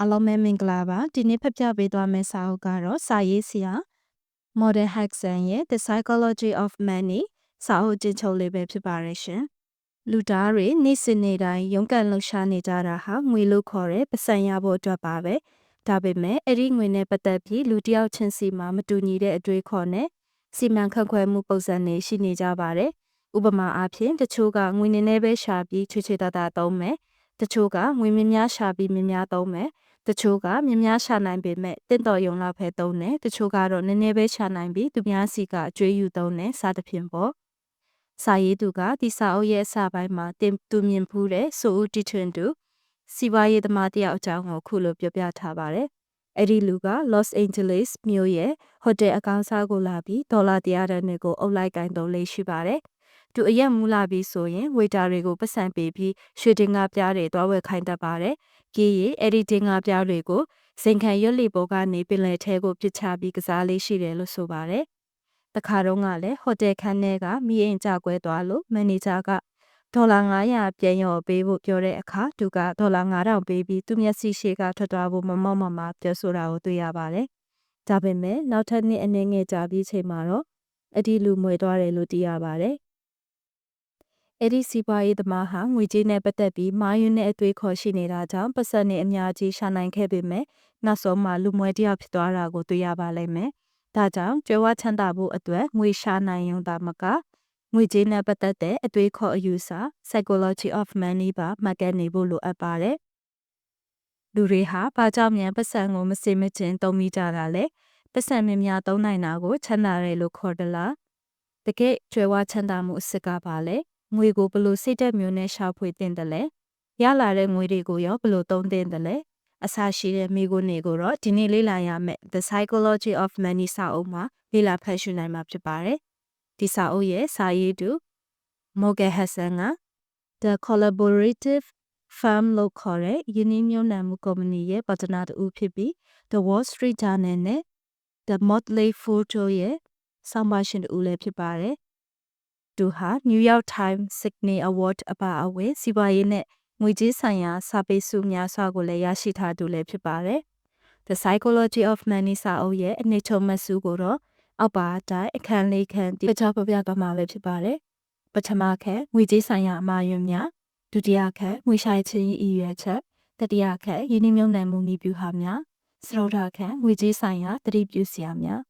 အားလုံးပဲမင်္ဂလာပါဒီနေ့ဖတ်ပြပေးသွားမယ့်စာအုပ်ကတော့စာရေးဆရာ Modern Hudson ရဲ့ The Psychology of Money စာအုပ်ကျဉ်းချုပ်လေးပဲဖြစ်ပါရဲ့ရှင်လူသားတွေနေ့စဉ်နေ့တိုင်းရုန်းကန်လှူရှားနေကြတာဟာငွေလို့ခေါ်တဲ့ပစံရဖို့အတွက်ပါပဲဒါပေမဲ့အဲ့ဒီငွေနဲ့ပတ်သက်ပြီးလူတစ်ယောက်ချင်းစီမှာမတူညီတဲ့အတွေ့အခေါ်နဲ့စီမံခန့်ခွဲမှုပုံစံတွေရှိနေကြပါတယ်ဥပမာအားဖြင့်တချို့ကငွေနည်းနည်းပဲရှာပြီးချွေချွေတာတာသုံးမယ် တချို့ကငွေများများရှာပြီးများများသုံးမယ်တချို့ကမြများရှာနိုင်ပေမဲ့တင့်တော်ယုံလောက်ပဲသုံးတယ်တချို့ကတော့နည်းနည်းပဲရှာနိုင်ပြီးသူများစီကအကျွေးယူသုံးတယ်စသဖြင့်ပေါ့စာရေးသူကဒီစာအုပ်ရဲ့အစပိုင်းမှာတင်သူမြင်ဖူးတဲ့ဆိုဦးတီထွင်သူစီဝါရေးသမားတယောက်အကြောင်းကိုခုလိုပြောပြထားပါတယ်အဲ့ဒီလူက Los Angeles မြို့ရဲ့ဟိုတယ်အကောင့်စားကိုလာပြီးဒေါ်လာ100တန်းတွေကိုအုပ်လိုက်ကင်သုံးလေးရှိပါတယ် သူအရက်မူလာပြီးဆိုရင်ဝေတာတွေကိုပတ်စံပေးပြီးရွှေတင်ကားပြားတွေတွားဝယ်ခိုင်းတတ်ပါတယ်။ကြီးရီအဲ့ဒီတင်ကားပြားတွေကိုစင်ခံရွက်လီပေါ်ကနေပင်လယ်ထဲကိုပစ်ချပြီးကစားလေးရှိတယ်လို့ဆိုပါတယ်။တခါတော့ကလည်းဟိုတယ်ခန်းထဲကမိအိမ်ကြကွဲသွားလို့မန်နေဂျာကဒေါ်လာ900ပြန်ရော်ပေးဖို့ပြောတဲ့အခါသူကဒေါ်လာ9000ပေးပြီးသူမျက်စိရှိကထွက်သွားဖို့မမောက်မမပြောဆိုတာကိုတွေ့ရပါတယ်။ဒါပေမဲ့နောက်ထပ်နေ့အနေငယ်ကြာပြီးချိန်မှာတော့အဒီလူမွေသွားတယ်လို့သိရပါတယ်။ အဲ့ဒီစီးပွားရေးသမားဟာငွေကြေးနဲ့ပတ်သက်ပြီးမာယွန်းနဲ့အသွေးခေါ်ရှိနေတာကြောင့်ပတ်စံနဲ့အများကြီးရှာနိုင်ခဲ့ပေမဲ့နောက်ဆုံးမှလူမွဲတယောက်ဖြစ်သွားတာကိုတွေ့ရပါလိမ့်မယ်။ဒါကြောင့်ကြွယ်ဝချမ်းသာဖို့အတွက်ငွေရှာနိုင်ရုံသာမကငွေကြေးနဲ့ပတ်သက်တဲ့အသွေးခေါ်အယူဆ psychology of money ပါမှတ်ကပ်နေဖို့လိုအပ်ပါတယ်။လူတွေဟာဘာကြောင့်မြန်ပတ်စံကိုမစင်မချင်းသုံးမိကြတာလဲ။ပတ်စံများများသုံးနိုင်တာကိုချမ်းသာတယ်လို့ခေါ်တယ်လား။တကယ်ကြွယ်ဝချမ်းသာမှုအစစ်ကပါလဲ။ ငွေကိုဘလို့စိတ်သက်မျိုးနဲ့ရှာဖွေတင်တယ်လဲရလာတဲ့ငွေတွေကိုရောဘလို့သုံးတင်တယ်လဲအစရှိတဲ့မိကိုနေကိုတော့ဒီနေ့လေ့လာရမယ့် The Psychology of Money စာအုပ်မှာလေ့လာဖတ်ရှုနိုင်မှာဖြစ်ပါတယ်ဒီစာအုပ်ရဲ့စာရေးသူ Morgan Hassan က The Collaborative Firm လို့ခေါ်တဲ့ယင်းနှမြုံနှံမှုကုမ္ပဏီရဲ့ပတ်နာတူဖြစ်ပြီး The Wall Street Journal နဲ့ The Motley Fool တို့ရဲ့ဆောင်းပါရှင်တူလည်းဖြစ်ပါတယ် သူဟာ New York Times Sydney Award အပါအဝင်စီးပွားရေးနဲ့ငွေကြေးဆိုင်ရာစာပေစုများစွာကိုလည်းရရှိထားသူလည်းဖြစ်ပါတယ်။ The Psychology of Money စာအုပ်ရဲ့အနှစ်ချုပ်မှတ်စုကိုတော့အောက်ပါအတိုင်းအခန်းလေးခန်းဒီကြောပြပြသွားမှာလည်းဖြစ်ပါတယ်။ပထမခန်းငွေကြေးဆိုင်ရာအမှားယွင်းများဒုတိယခန်းငွေရှိုင်းခြင်းဤရွယ်ချက်တတိယခန်းယင်းနှမြုံနှံမှုနည်းပြုဟာများစရုဒ္ဓခန်းငွေကြေးဆိုင်ရာတတိပြုစရာများ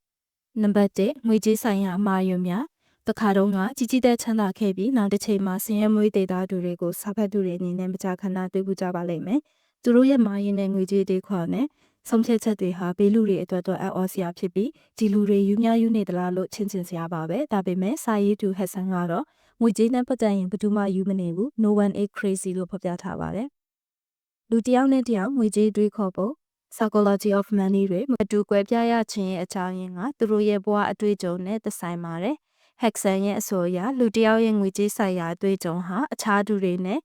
နံပါတ်1ငွေကြေးဆိုင်ရာအမှားယွင်းများ တခါတုန်းကကြီးကြီးတဲ့ချမ်းသာခဲ့ပြီးနောက်တစ်ချိန်မှာဆင်းရဲမွေးဒေတာတူတွေကိုစာဖတ်သူတွေအနေနဲ့မကြာခဏတွေ့ကြပါလိမ့်မယ်။သူတို့ရဲ့မာရင်တဲ့ငွေကြေးတွေခေါ်နဲ့ဆုံးဖြတ်ချက်တွေဟာဘေးလူတွေအတွက်တော့အအော်စရာဖြစ်ပြီးဒီလူတွေယူများယူနေသလားလို့ချင်းချင်းစရာပါပဲ။ဒါပေမဲ့စာရေးသူဟက်ဆန်ကတော့ငွေကြေးနဲ့ပတ်သက်ရင်ဘယ်သူမှယူမနေဘူး။ No one is crazy လို့ဖော်ပြထားပါတယ်။လူတယောက်နဲ့တယောက်ငွေကြေးတွေးခေါ်ဖို့ psychology of money တွေမတူကွဲပြားရခြင်းရဲ့အကြောင်းရင်းကသူတို့ရဲ့ဘဝအတွေ့အကြုံနဲ့သက်ဆိုင်ပါတယ်။ ဟက်ဆန်ရဲ့အဆိုအရလူတယောက်ရဲ့ငွေကြေးဆိုင်ရာအတွေ့အကြုံဟာအခြားသူတွေနဲ့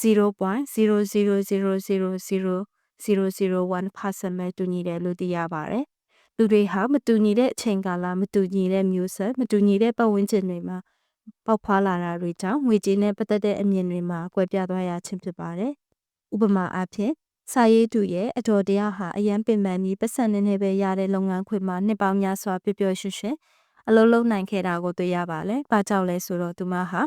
0.0000001%ပဲတူညီတယ်လို့သိရပါတယ်။လူတွေဟာမတူညီတဲ့အချိန်ကာလမတူညီတဲ့မျိုးဆက်မတူညီတဲ့ပတ်ဝန်းကျင်တွေမှာပေါက်ဖွာလာတာတွေကြောင့်ငွေကြေးနဲ့ပတ်သက်တဲ့အမြင်တွေမှာကွဲပြားသွားရခြင်းဖြစ်ပါတယ်။ဥပမာအားဖြင့်စာရေးသူရဲ့အတော်တရားဟာအရန်ပင်ပန်းပြီးပတ်စံနေနေပဲရတဲ့လုပ်ငန်းခွင်မှာနှစ်ပေါင်းများစွာပျော်ပျော်ရွှင်ရွှင် အလုံးလုံးနိုင်ခဲ့တာကိုတွေ့ရပါလဲ။ဘာကြောင့်လဲဆိုတော့သူမဟာ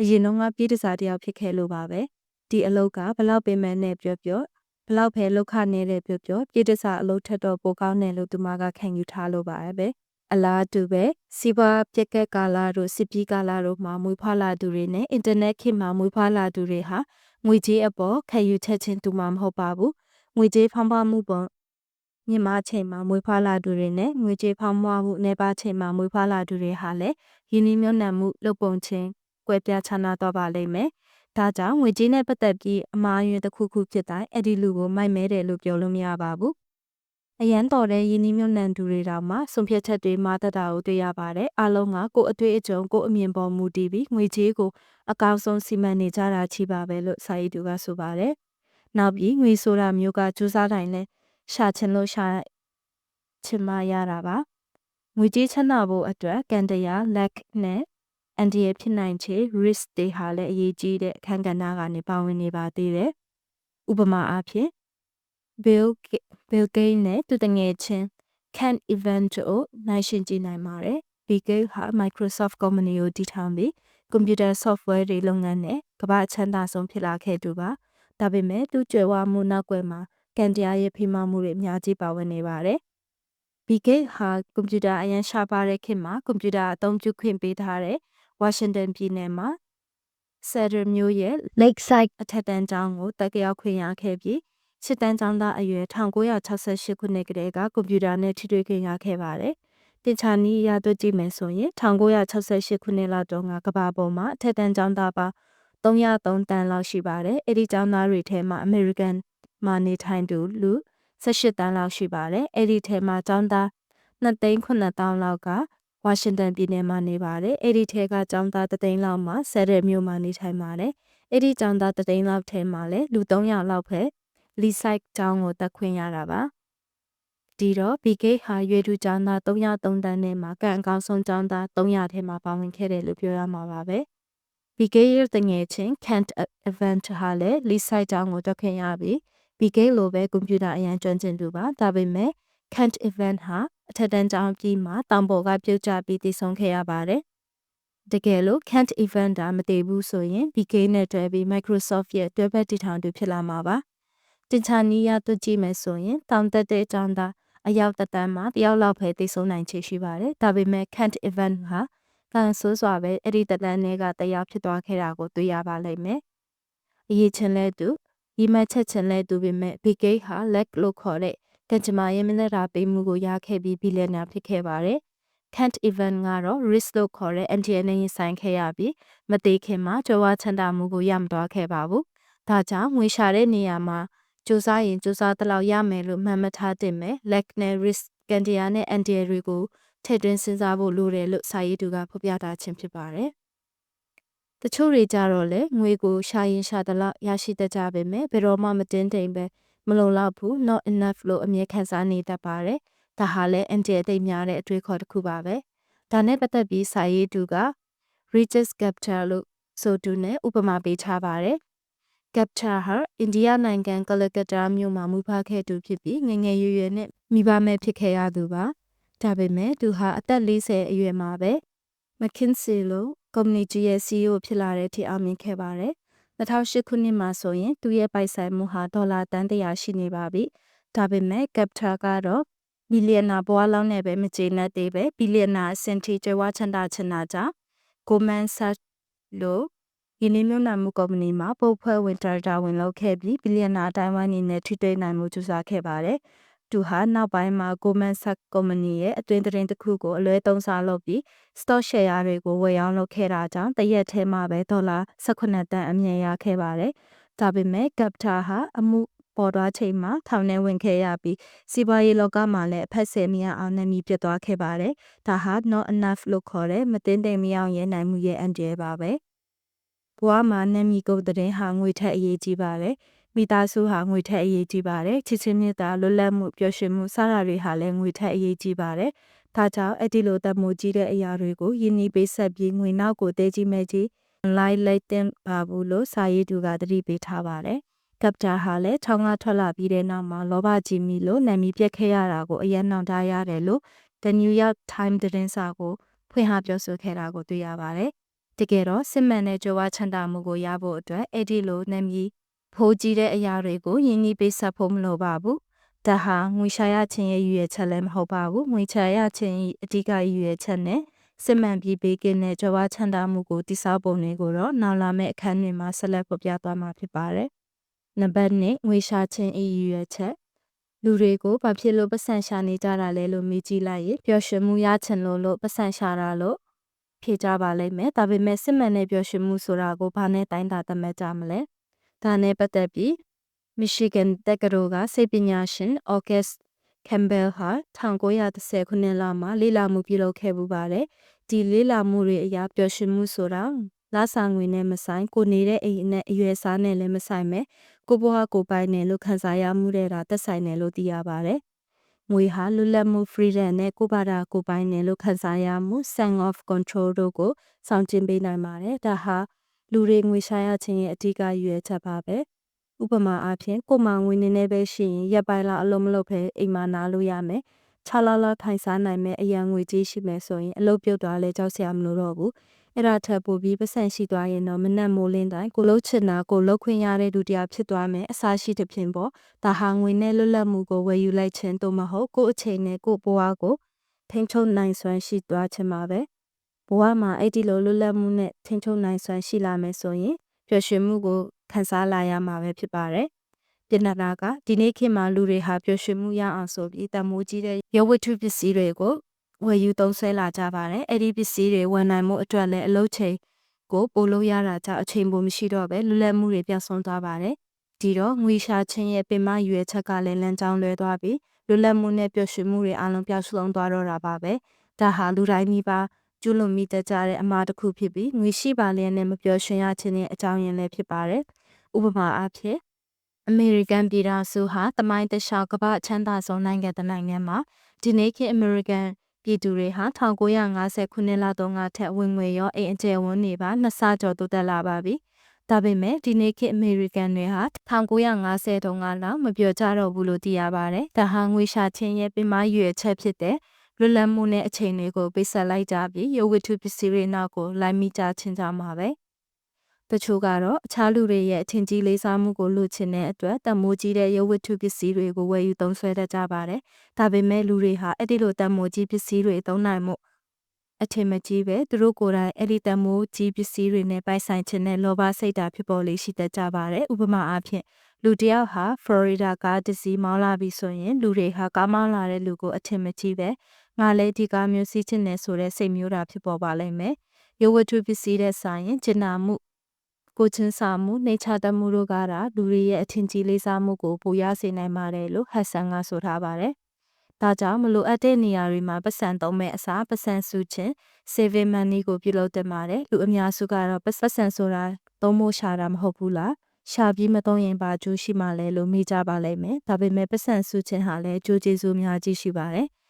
အရင်တော့ကပြည်တစားတယောက်ဖြစ်ခဲ့လို့ပါပဲ။ဒီအလုပ်ကဘလောက်ပင်မနဲ့ပြောပြောဘလောက်ပဲလောက်ခနေတဲ့ပြောပြောပြည်တစားအလုပ်ထက်တော့ပိုကောင်းတယ်လို့သူမကခံယူထားလို့ပါပဲ။အလားတူပဲစီးပွားပြက်ကက်ကာလာတို့စစ်ပြီးကာလာတို့မှာမွေးဖွားလာသူတွေနဲ့အင်တာနက်ခေတ်မှာမွေးဖွားလာသူတွေဟာငွေကြေးအပေါ်ခံယူချက်ချင်းတူမှာမဟုတ်ပါဘူး။ငွေကြေးဖောင်းပွားမှုပေါ် မြင့်မားချိန်မှာမွေးဖွားလာသူတွေနဲ့ငွေကြေးဖောင်းမွားမှုနေပါချိန်မှာမွေးဖွားလာသူတွေဟာလည်းရင်းနှီးမြှုပ်နှံမှုလုပ်ပုံချင်းကွဲပြားခြားနားတော့ပါလိမ့်မယ်။ဒါကြောင့်ငွေကြေးနဲ့ပတ်သက်ပြီးအမှားယွင်းတစ်ခုခုဖြစ်တိုင်းအဲ့ဒီလူကိုမိုက်မဲတယ်လို့ပြောလို့မရပါဘူး။အရန်တော်တဲ့ရင်းနှီးမြှုပ်နှံသူတွေတောင်မှဆုံးဖြတ်ချက်တွေမှာတတာကိုတွေ့ရပါတယ်။အားလုံးကကိုယ်အတွေ့အကြုံကိုယ်အမြင်ပေါ်မူတည်ပြီးငွေကြေးကိုအကောင်းဆုံးစီမံနေကြတာချီပါပဲလို့စာရေးသူကဆိုပါတယ်။နောက်ပြီးငွေဆိုတာမျိုးကစူးစမ်းတိုင်းလဲ ရှာချင်လို့ရှာချင်မှရတာပါငွေကြေးချမ်းသာဖို့အတွက်ကန်တရားလက်နဲ့အန်ဒီရဖြစ်နိုင်ချေ risk တွေဟာလည်းအရေးကြီးတဲ့အခန်းကဏ္ဍကနေပါဝင်နေပါသေးတယ်ဥပမာအားဖြင့် Bill Bill Gates နဲ့သူတငယ်ချင်း Ken Evans တို့နိုင်ရှင်ကြည့်နိုင်ပါတယ်။ Bill Gates ဟာ Microsoft ကုမ္ပဏီကိုတည်ထောင်ပြီးကွန်ပျူတာ software တွေလုပ်ငန်းနဲ့ကမ္ဘာအချမ်းသာဆုံးဖြစ်လာခဲ့သူပါ။ဒါပေမဲ့သူကြွယ်ဝမှုနောက်ွယ်မှာ ကန်တရားရဲ့ဖိမမှုတွေအများကြီးပါဝင်နေပါတယ်။ Bill Gates ဟာကွန်ပျူတာအရန်ရှားပါတဲ့ခေတ်မှာကွန်ပျူတာအသုံးပြုခွင့်ပေးထားတဲ့ဝါရှင်တန်ပြည်နယ်မှာ Cedar မြို့ရဲ့ Lakeside အထက်တန်းကျောင်းကိုတက်ရောက်ခွင့်ရခဲ့ပြီးစစ်တန်းကျောင်းသားအရွယ်1968ခုနှစ်ကတည်းကကွန်ပျူတာနဲ့ထိတွေ့ခွင့်ရခဲ့ပါတယ်။တင်ချာနီးရတွေ့ကြည့်မယ်ဆိုရင်1968ခုနှစ်လောက်တုန်းကကဘာပေါ်မှာအထက်တန်းကျောင်းသားပါ303တန်းလောက်ရှိပါတယ်။အဲ့ဒီကျောင်းသားတွေထဲမှာ American မှာနေထိုင်သူလူ18တန်းလောက်ရှိပါတယ်။အဲ့ဒီထဲမှာကျောင်းသား2သိန်း9000လောက်ကဝါရှင်တန်ပြည်နယ်မှာနေပါတယ်။အဲ့ဒီထဲကကျောင်းသား3သိန်းလောက်မှာဆယ်ရမြို့မှာနေထိုင်ပါတယ်။အဲ့ဒီကျောင်းသား3သိန်းလောက်ထဲမှာလည်းလူ300လောက်ပဲလီဆိုင်ကျောင်းကိုတက်ခွင့်ရတာပါဒီတော့ BK ဟာရွေတူကျောင်းသား303တန်းနဲ့မှာကံအကောင်းဆုံးကျောင်းသား300ထဲမှာပါဝင်ခဲ့တယ်လို့ပြောရမှာပါပဲ BK ရဲ့တငယ်ချင်း Kent Event ဟာလည်းလီဆိုင်ကျောင်းကိုတက်ခွင့်ရပြီး BK လိုပဲကွန်ပျူတာအရန်ကျွမ်းကျင်သူပါဒါပေမဲ့ Kent Event ဟာအထက်တန်းကျောင်းပြီးမှတောင်ပေါ်ကပြုတ်ကျပြီးတည်ဆုံခဲ့ရပါတယ်တကယ်လို့ Kent Event ဒါမတည်ဘူးဆိုရင် BK နဲ့တွဲပြီး Microsoft ရဲ့တွဲဘက်တည်ထောင်သူဖြစ်လာမှာပါတင်ချာနီးရတွကြည့်မယ်ဆိုရင်တောင်တက်တဲ့အကြောင်းသားအယောက်တတန်းမှာတယောက်လောက်ပဲသိဆုံးနိုင်ချေရှိပါတယ်။ဒါပေမဲ့ Kent Event ဟာကန်ဆိုးစွာပဲအဲ့ဒီတတန်းတွေကတရားဖြစ်သွားခဲ့တာကိုတွေ့ရပါလိမ့်မယ်။အရေးချင်းလဲသူ ရီမတ်ချက်ချင်းလဲသူပေမဲ့ BK ဟာ leg လို့ခေါ်တဲ့ကံကြမ္မာရဲ့မင်းသားပေးမှုကိုရခဲ့ပြီးဘီလီယံနာဖြစ်ခဲ့ပါတယ်။ Kent Event ကတော့ risk လို့ခေါ်တဲ့ NTN နဲ့ရင်ဆိုင်ခဲ့ရပြီးမသေးခင်မှာကြွားချမ်းသာမှုကိုရမသွားခဲ့ပါဘူး။ဒါကြောင့်ငွေရှာတဲ့နေရာမှာစူးစမ်းရင်စူးစမ်းတလောက်ရမယ်လို့မှတ်မထားသင့်မယ် leg နဲ့ risk ကန်တရာနဲ့ anti တွေကိုထည့်သွင်းစဉ်းစားဖို့လိုတယ်လို့စာရေးသူကဖော်ပြထားခြင်းဖြစ်ပါတယ်။ တချို့တွေကြတော့လေငွေကိုရှာရင်ရှာတလောက်ရရှိတတ်ကြပေမဲ့ဘယ်တော့မှမတင်းတိမ်ပဲမလုံလောက်ဘူး not enough လို့အမြဲခံစားနေတတ်ပါတယ်။ဒါဟာလည်း anti အသိများတဲ့အတွေ့အခေါ်တစ်ခုပါပဲ။ဒါနဲ့ပတ်သက်ပြီးစာရေးသူက Regis Gupta လို့ဆိုသူနဲ့ဥပမာပေးထားပါတယ်။ Gupta ဟာအိန္ဒိယနိုင်ငံကလကတ္တာမြို့မှာမူဖခဲ့သူဖြစ်ပြီးငငယ်ရွယ်ရွယ်နဲ့မိဘမဲ့ဖြစ်ခဲ့ရသူပါ။ဒါပေမဲ့သူဟာအသက်40အရွယ်မှာပဲ McKinsey လို့ ကုမ္ပဏီကြီးရဲ့ CEO ဖြစ်လာတဲ့အထိအောင်မြင်ခဲ့ပါတယ်။2008ခုနှစ်မှာဆိုရင်သူရဲ့ပိုင်ဆိုင်မှုဟာဒေါ်လာတန်တရာရှိနေပါပြီ။ဒါပေမဲ့ Gupta ကတော့ဘီလီယံနာဘွားလောင်းနဲ့ပဲမကျေနပ်သေးပဲဘီလီယံနာအဆင့်ထိကျွမ်းဝချန်တာချင်တာကြောင့် Goldman Sachs လို့ယင်းနှမြုံနာမှုကုမ္ပဏီမှာပုတ်ဖွဲ့ဝင်ဒါရိုက်တာဝင်လုပ်ခဲ့ပြီးဘီလီယံနာအတိုင်းဝိုင်းနေနဲ့ထိတွေ့နိုင်မှုကြိုးစားခဲ့ပါတယ်။ သူဟာနောက်ပိုင်းမှာ Goldman Sachs ကုမ္ပဏီရဲ့အတွင်းသတင်းတစ်ခုကိုအလွဲသုံးစားလုပ်ပြီး stock share တွေကိုဝယ်ရောင်းလုပ်ခဲ့တာကြောင့်တရက်ထဲမှာပဲဒေါ်လာ18တန်အမြင်ရခဲ့ပါတယ်။ဒါပေမဲ့ Gupta ဟာအမှုပေါ်သွားချိန်မှာထောင်ထဲဝင်ခဲ့ရပြီးစီးပွားရေးလောကမှာလည်းအဖက်ဆယ်မရအောင်နာမည်ပြတ်သွားခဲ့ပါတယ်။ဒါဟာ not enough လို့ခေါ်တဲ့မတင်တိမ်မအောင်ရဲနိုင်မှုရဲ့အန်တရယ်ပါပဲ။ဘဝမှာနာမည်ကုတ်တဲ့ဟာငွေထက်အရေးကြီးပါတယ် မိသားစုဟာငွေထက်အရေးကြီးပါတယ်ချစ်ချင်းမြတ်တာလွတ်လပ်မှုပျော်ရွှင်မှုစတာတွေဟာလည်းငွေထက်အရေးကြီးပါတယ်ဒါကြောင့်အဲ့ဒီလိုတမိုးကြီးတဲ့အရာတွေကိုယင်းနှီးပေးဆက်ပြီးငွေနောက်ကိုတဲကြီးမဲ့ကြီးလိုက်လိုက်တင်ပါဘူးလို့စာရေးသူကသတိပေးထားပါတယ်ကပတာဟာလည်းချောင်းကထွက်လာပြီးတဲ့နောက်မှာလောဘကြီးမိလို့နာမည်ပြက်ခဲ့ရတာကိုအယံနှောင်တရတယ်လို့ The New York Times သတင်းစာကိုဖွင့်ဟပြောဆိုခဲ့တာကိုတွေ့ရပါတယ်တကယ်တော့စစ်မှန်တဲ့ကြွားချန်တာမှုကိုရဖို့အတွက်အဲ့ဒီလိုနာမည် ဖိုးကြီးတဲ့အရာတွေကိုယဉ်ကြီးပေးဆက်ဖို့မလိုပါဘူး။ဒါဟာငွေရှာရခြင်းရဲ့ရည်ရွယ်ချက်လည်းမဟုတ်ပါဘူး။ငွေချရခြင်းအဓိကရည်ရွယ်ချက်နဲ့စစ်မှန်ပြီးပေးကင်းတဲ့ကြွားချန်တာမှုကိုတိစောက်ပုံတွေကိုတော့နောက်လာမယ့်အခန်းတွေမှာဆက်လက်ဖော်ပြသွားမှာဖြစ်ပါတယ်။နံပါတ်1ငွေရှာခြင်းအရည်ရွယ်ချက်လူတွေကိုဘာဖြစ်လို့ပတ်စံရှာနေကြတာလဲလို့မေးကြည့်လိုက်ရင်ပျော်ရွှင်မှုရချင်လို့လို့ပတ်စံရှာတာလို့ဖြေကြပါလိမ့်မယ်ဒါပေမဲ့စစ်မှန်တဲ့ပျော်ရွှင်မှုဆိုတာကိုဘာနဲ့တိုင်းတာသတ်မှတ်ကြမလဲ ဒါနဲ့ပတ်သက်ပြီး Michigan တက္ကသိုလ်ကစိတ်ပညာရှင် August Campbell ဟာ1930ခုနှစ်လောက်မှာလေ့လာမှုပြုလုပ်ခဲ့ပူပါတယ်ဒီလေ့လာမှုတွေအရာပျော်ရွှင်မှုဆိုတာလာစာငွေနဲ့မဆိုင်ကိုနေတဲ့အိမ်နဲ့အရွယ်စားနဲ့လည်းမဆိုင်ပဲကိုဘွားကိုပိုင်တယ်လို့ခံစားရမှုတဲ့တာသက်ဆိုင်တယ်လို့သိရပါတယ်ငွေဟာလွတ်လပ်မှု freedom နဲ့ကိုပါတာကိုပိုင်တယ်လို့ခံစားရမှု sense of control တို့ကိုဆောင်ကျဉ်ပေးနိုင်ပါတယ်။ဒါဟာ လူတွေငွေရှာရခြင်းရဲ့အဓိကရည်ရွယ်ချက်ပါပဲဥပမာအားဖြင့်ကိုမငွေနေနေပဲရှိရင်ရက်ပိုင်းလောက်အလုံးမလုပ်ဖဲအိမ်မှာနားလို့ရမယ်ခြားလာလာထိုင်စားနိုင်မဲ့အရန်ငွေကြီးရှိမယ်ဆိုရင်အလုပ်ပြုတ်သွားလဲကြောက်စရာမလိုတော့ဘူးအဲ့ဒါထပ်ပို့ပြီးပတ်စံရှိသွားရင်တော့မနက်မိုးလင်းတိုင်းကိုလှုပ်ချင်တာကိုလှုပ်ခွင့်ရတဲ့ဒုတိယဖြစ်သွားမယ်အစားရှိတဲ့ဖြင့်ပေါ့ဒါဟာငွေနဲ့လွတ်လပ်မှုကိုဝယ်ယူလိုက်ခြင်းသို့မဟုတ်ကိုယ့်အချိန်နဲ့ကိုယ့်ဘဝကိုထိန်းချုပ်နိုင်စွမ်းရှိသွားခြင်းပါပဲ ဘဝမှာအဲ့ဒီလိုလွတ်လပ်မှုနဲ့ထိန်းချုပ်နိုင်စွမ်းရှိလာမယ်ဆိုရင်ပျော်ရွှင်မှုကိုခံစားလာရမှာပဲဖြစ်ပါတယ်ပြင်နာတာကဒီနေ့ခေတ်မှာလူတွေဟာပျော်ရွှင်မှုရအောင်ဆိုပြီးတမိုးကြီးတဲ့ရုပ်ဝတ္ထုပစ္စည်းတွေကိုဝယ်ယူသုံးဆွဲလာကြပါတယ်။အဲ့ဒီပစ္စည်းတွေဝန်နိုင်မှုအတွက်လည်းအလုပ်ချိန်ကိုပို့လို့ရတာကြောင့်အချိန်ပိုမရှိတော့ပဲလွတ်လပ်မှုတွေပြောင်းဆုံးသွားပါတယ်။ဒီတော့ငွေရှာခြင်းရဲ့ပင်မရွယ်ချက်ကလည်းလမ်းကြောင်းလွဲသွားပြီးလွတ်လပ်မှုနဲ့ပျော်ရွှင်မှုတွေအလုံးပြောင်းဆုံးသွားတော့တာပါပဲ။ဒါဟာလူတိုင်းမိပါ ကျူးလွန်မိတတ်ကြတဲ့အမှားတစ်ခုဖြစ်ပြီးငွေရှိပါလျက်နဲ့မပျော်ရွှင်ရခြင်းရဲ့အကြောင်းရင်းလည်းဖြစ်ပါတယ်။ဥပမာအားဖြင့်အမေရိကန်ပြည်ထောင်စုဟာတမိုင်းတခြားကမ္ဘာချမ်းသာဆုံးနိုင်ငံတစ်နိုင်ငံမှာဒီနေ့ခေတ်အမေရိကန်ပြည်သူတွေဟာ1950ခုနှစ်လောက်တုန်းကထက်ဝင်ငွေရောအိမ်အကျယ်ဝန်းနေပါနှစ်ဆကျော်တိုးတက်လာပါပြီ။ဒါပေမဲ့ဒီနေ့ခေတ်အမေရိကန်တွေဟာ1950တုန်းကလောက်မပြောကြတော့ဘူးလို့သိရပါတယ်။ဒါဟာငွေရှာခြင်းရဲ့ပင်မရွေချက်ဖြစ်တဲ့ လွတ်လပ်မှုနဲ့အချိန်တွေကိုပိတ်ဆက်လိုက်ကြပြီးရုပ်ဝတ္ထုပစ္စည်းတွေနောက်ကိုလိုက်မိကြခြင်းကြောင့်ပါပဲ။တချို့ကတော့အခြားလူတွေရဲ့အထင်ကြီးလေးစားမှုကိုလိုချင်တဲ့အတွက်တမိုးကြီးတဲ့ရုပ်ဝတ္ထုပစ္စည်းတွေကိုဝယ်ယူသုံးစွဲတတ်ကြပါတယ်။ဒါပေမဲ့လူတွေဟာအဲ့ဒီလိုတမိုးကြီးပစ္စည်းတွေသုံးနိုင်မှုအထင်မကြီးပဲသူတို့ကိုယ်တိုင်အဲ့ဒီတမိုးကြီးပစ္စည်းတွေနဲ့ပိုက်ဆိုင်ခြင်းနဲ့လောဘစိတ်ဓာတ်ဖြစ်ပေါ်လေးရှိတတ်ကြပါတယ်။ဥပမာအားဖြင့်လူတယောက်ဟာဖလော်ရီဒါကားတစ်စီးမောင်းလာပြီဆိုရင်လူတွေဟာကားမောင်းလာတဲ့လူကိုအထင်မကြီးပဲ ငါလည်းဒီကားမျိုးစီးချင်တယ်ဆိုတဲ့စိတ်မျိုးတာဖြစ်ပေါ်ပါလိမ့်မယ်။ရုပ်ဝတ္ထုပစ္စည်းတဲ့ဆိုင်ရင်ကျင်နာမှုကိုချင်းစာမှုနှိမ်ချတမှုတို့ကတာလူတွေရဲ့အထင်ကြီးလေးစားမှုကိုပိုရစေနိုင်ပါတယ်လို့ဟတ်ဆန်ကဆိုထားပါတယ်။ဒါကြောင့်မလိုအပ်တဲ့နေရာတွေမှာပတ်စံသုံးမဲ့အစားပတ်စံစုခြင်း saving money ကိုပြုလုပ်တင်ပါတယ်။လူအများစုကတော့ပတ်စံဆိုတာသုံးဖို့ရှာတာမဟုတ်ဘူးလား။ရှာပြီးမသုံးရင်ပါကျိုးရှိမှလဲလို့မိကြပါလိမ့်မယ်။ဒါပေမဲ့ပတ်စံစုခြင်းဟာလည်းကျိုးကျေးဇူးများကြီးရှိပါတယ်။